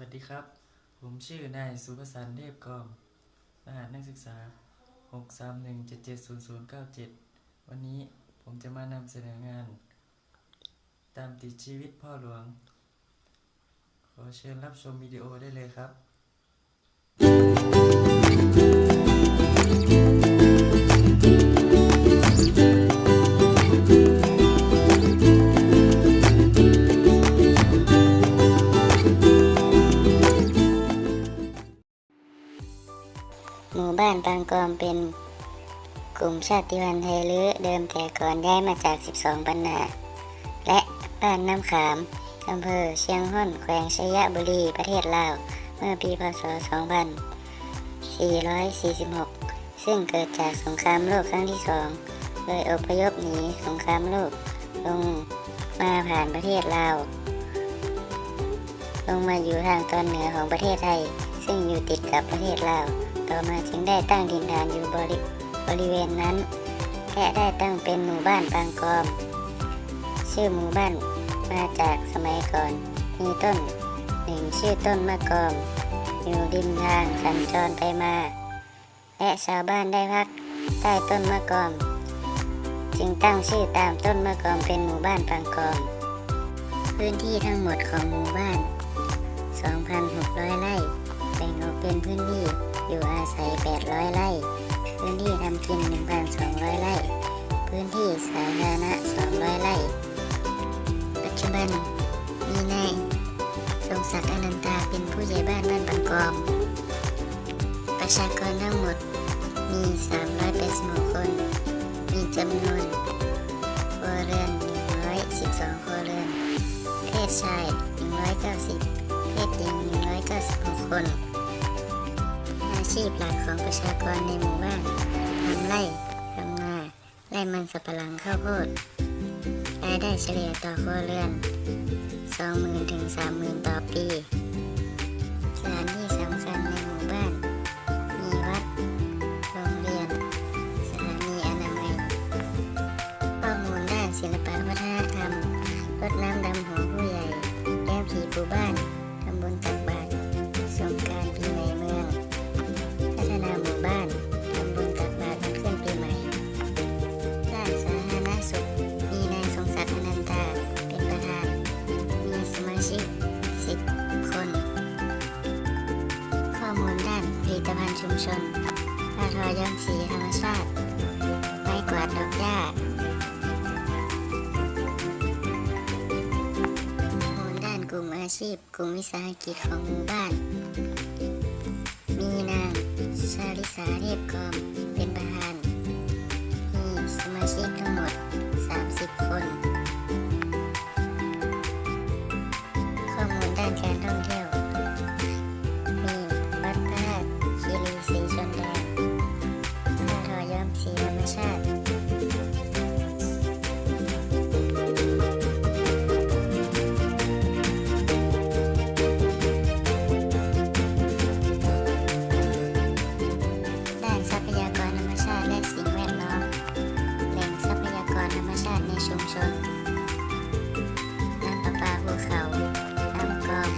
วัสดีครับ ผมชื่อนายสุภสันต์เทพกองรหัสนักศึกษา 631770097 วันนี้ผมจะมานำเสนองาน ตามติดชีวิตพ่อหลวง ขอเชิญรับชมวิดีโอได้เลยครับ หมู่บ้านบางกอมเป็นกลุ่มชาติพันธุ์ไทยลื้อเดิมแต่ก่อนย้ายมาจาก 12ปันนาและบ้านน้ำขามอำเภอเชียงฮ่อนแขวงชัยบุรีประเทศลาว เมื่อปีพศ 2446 ซึ่งเกิดจากสงครามโลกครั้งที่สองโดยอพยพหนีสงครามโลกลงมาผ่านประเทศลาว ลงมาอยู่ทางตอนเหนือของประเทศไทย ซึ่งอยู่ติดกับประเทศลาว ต่อมาจึงได้ตั้งถิ่นฐานอยู่บริบริเวณนั้น และได้ตั้งเป็นหมู่บ้านปางกอม ชื่อหมู่บ้านมาจากสมัยก่อน มีต้นหนึ่งชื่อต้นมะกอม อยู่ริมทางสัญจรไปมา และชาวบ้านได้พักใต้ต้นมะกอม จึงตั้งชื่อตามต้นมะกอมเป็นหมู่บ้านปางกอม พื้นที่ทั้งหมดของหมู่บ้าน 2,600 ไร่ บ่งออกเป็นพื้นที่อยู่อาศัย 800 ไร่ พื้นที่ทำกิน 1,200 ไร่ พื้นที่สาธารณะ 200 ไร่ ปัจจุบันมีนายทรงศักดิ์อนันตาเป็นผู้ใหญ่บ้านบ้านบางกอม ประชากรทั้งหมดมี 386 คน มีจำนวนครัวเรือน 112 ครัวเรือน เพศชาย 190 เพศหญิง 196 คนอา ชีพหลักของประชากรในหมู่บ้านทำไร่ทำนาไร่มันสับปะหลังข้าวโพดรายได้เฉลี่ยต่อครัวเรือน 20,000ถึง30,000 ต่อปี สถานที่สำคัญในหมู่บ้าน มีวัด โรงเรียน สถานีอนามัย ข้อมูลด้านศิลปวัฒนธรรมรดน้ำดำหัวผู้ใหญ่แก้ผีปูบ้าน ชุมชนผ้าทอย้อมสีธรรมชาติ ไม้กวาดดอกหญ้าข้อมูด้านกลุ่มอาชีพ กลุ่มวิสาหกิจของหมู่บ้าน มีนาง ชาลิสาเทพกรม ชาติในชุมชนน้ำประปาภูเขาน้ำกรอง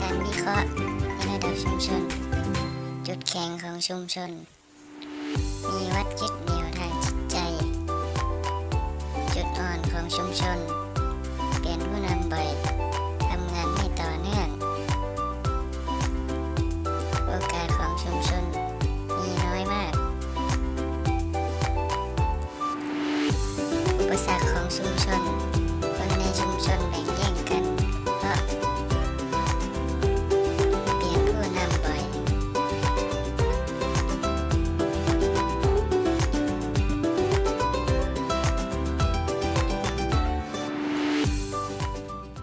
การวิเคราะห์ในระดับชุมชน จุดแข็งของชุมชน มีวัดยึดเหนี่ยวทางจิตใจ จุดอ่อนของชุมชน